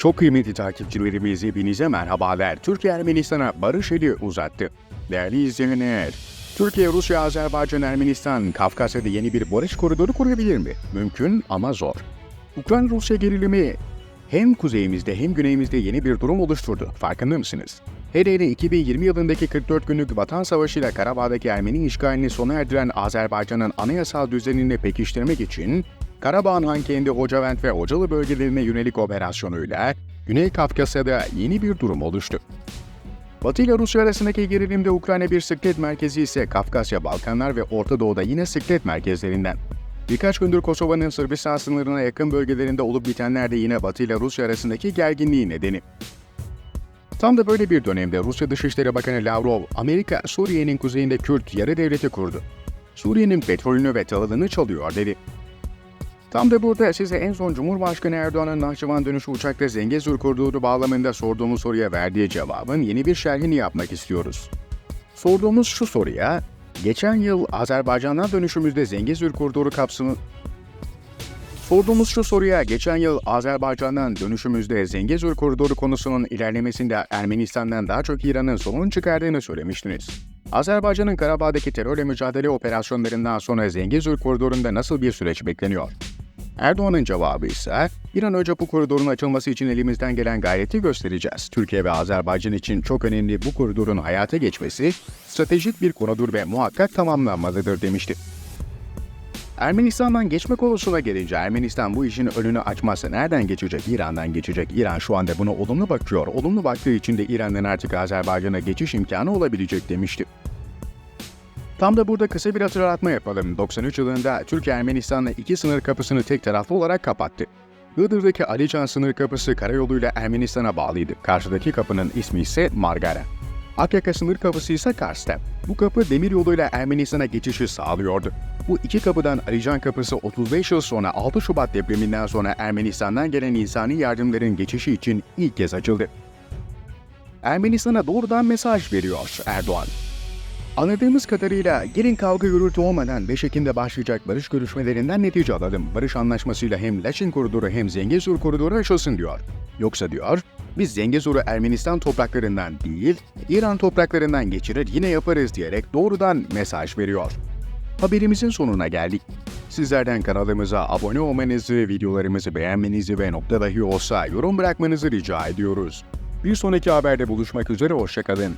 Çok kıymetli takipçilerimiz hepinize merhabalar. Türkiye Ermenistan'a barış eli uzattı. Değerli izleyenler, Türkiye, Rusya, Azerbaycan, Ermenistan, Kafkasya'da yeni bir barış koridoru kurabilir mi? Mümkün ama zor. Ukrayna-Rusya gerilimi hem kuzeyimizde hem güneyimizde yeni bir durum oluşturdu. Farkında mısınız? Hele 2020 yılındaki 44 günlük Vatan Savaşı ile Karabağ'daki Ermeni işgalini sona erdiren Azerbaycan'ın anayasal düzenini pekiştirmek için Karabağ'ın Hankendi, Hocavent ve Hocalı bölgelerine yönelik operasyonuyla Güney Kafkasya'da yeni bir durum oluştu. Batı ile Rusya arasındaki gerilimde Ukrayna bir sıklet merkezi ise Kafkasya, Balkanlar ve Orta Doğu'da yine sıklet merkezlerinden. Birkaç gündür Kosova'nın Sırbistan sınırına yakın bölgelerinde olup bitenler de yine Batı ile Rusya arasındaki gerginliği nedeni. Tam da böyle bir dönemde Rusya Dışişleri Bakanı Lavrov, Amerika Suriye'nin kuzeyinde Kürt yarı devleti kurdu. Suriye'nin petrolünü ve tahılını çalıyor dedi. Tam da burada size en son Cumhurbaşkanı Erdoğan'ın Nahçıvan dönüşü uçakta Zengezur koridoru bağlamında sorduğumuz soruya verdiği cevabın yeni bir şerhini yapmak istiyoruz. Sorduğumuz şu soruya, geçen yıl Azerbaycan'dan dönüşümüzde Zengezur koridoru kapsamı Sorduğumuz şu soruya geçen yıl Azerbaycan'dan dönüşümüzde Zengezur koridoru konusunun ilerlemesinde Ermenistan'dan daha çok İran'ın sorun çıkardığını söylemiştiniz. Azerbaycan'ın Karabağ'daki terörle mücadele operasyonlarından sonra Zengezur koridorunda nasıl bir süreç bekleniyor? Erdoğan'ın cevabı ise bir an önce bu koridorun açılması için elimizden gelen gayreti göstereceğiz. Türkiye ve Azerbaycan için çok önemli bu koridorun hayata geçmesi stratejik bir konudur ve muhakkak tamamlanmalıdır demişti. Ermenistan'dan geçme konusuna gelince Ermenistan bu işin önünü açmazsa nereden geçecek? İran'dan geçecek. İran şu anda buna olumlu bakıyor. Olumlu baktığı için de İran'dan artık Azerbaycan'a geçiş imkanı olabilecek demişti. Tam da burada kısa bir hatırlatma yapalım. 93 yılında Türkiye Ermenistan'la iki sınır kapısını tek taraflı olarak kapattı. Iğdır'daki Alican sınır kapısı karayoluyla Ermenistan'a bağlıydı. Karşıdaki kapının ismi ise Margara. Akyaka sınır kapısı ise Kars'ta. Bu kapı demir yoluyla Ermenistan'a geçişi sağlıyordu. Bu iki kapıdan Alican kapısı 35 yıl sonra 6 Şubat depreminden sonra Ermenistan'dan gelen insani yardımların geçişi için ilk kez açıldı. Ermenistan'a doğrudan mesaj veriyor Erdoğan. Anladığımız kadarıyla gelin kavga gürültü olmadan 5 Ekim'de başlayacak barış görüşmelerinden netice alalım. Barış anlaşmasıyla hem Laçin koridoru hem Zengezur koridoru aşılsın diyor. Yoksa diyor, biz Zengezur'u Ermenistan topraklarından değil, İran topraklarından geçirir yine yaparız diyerek doğrudan mesaj veriyor. Haberimizin sonuna geldik. Sizlerden kanalımıza abone olmanızı, videolarımızı beğenmenizi ve nokta dahi olsa yorum bırakmanızı rica ediyoruz. Bir sonraki haberde buluşmak üzere, hoşçakalın.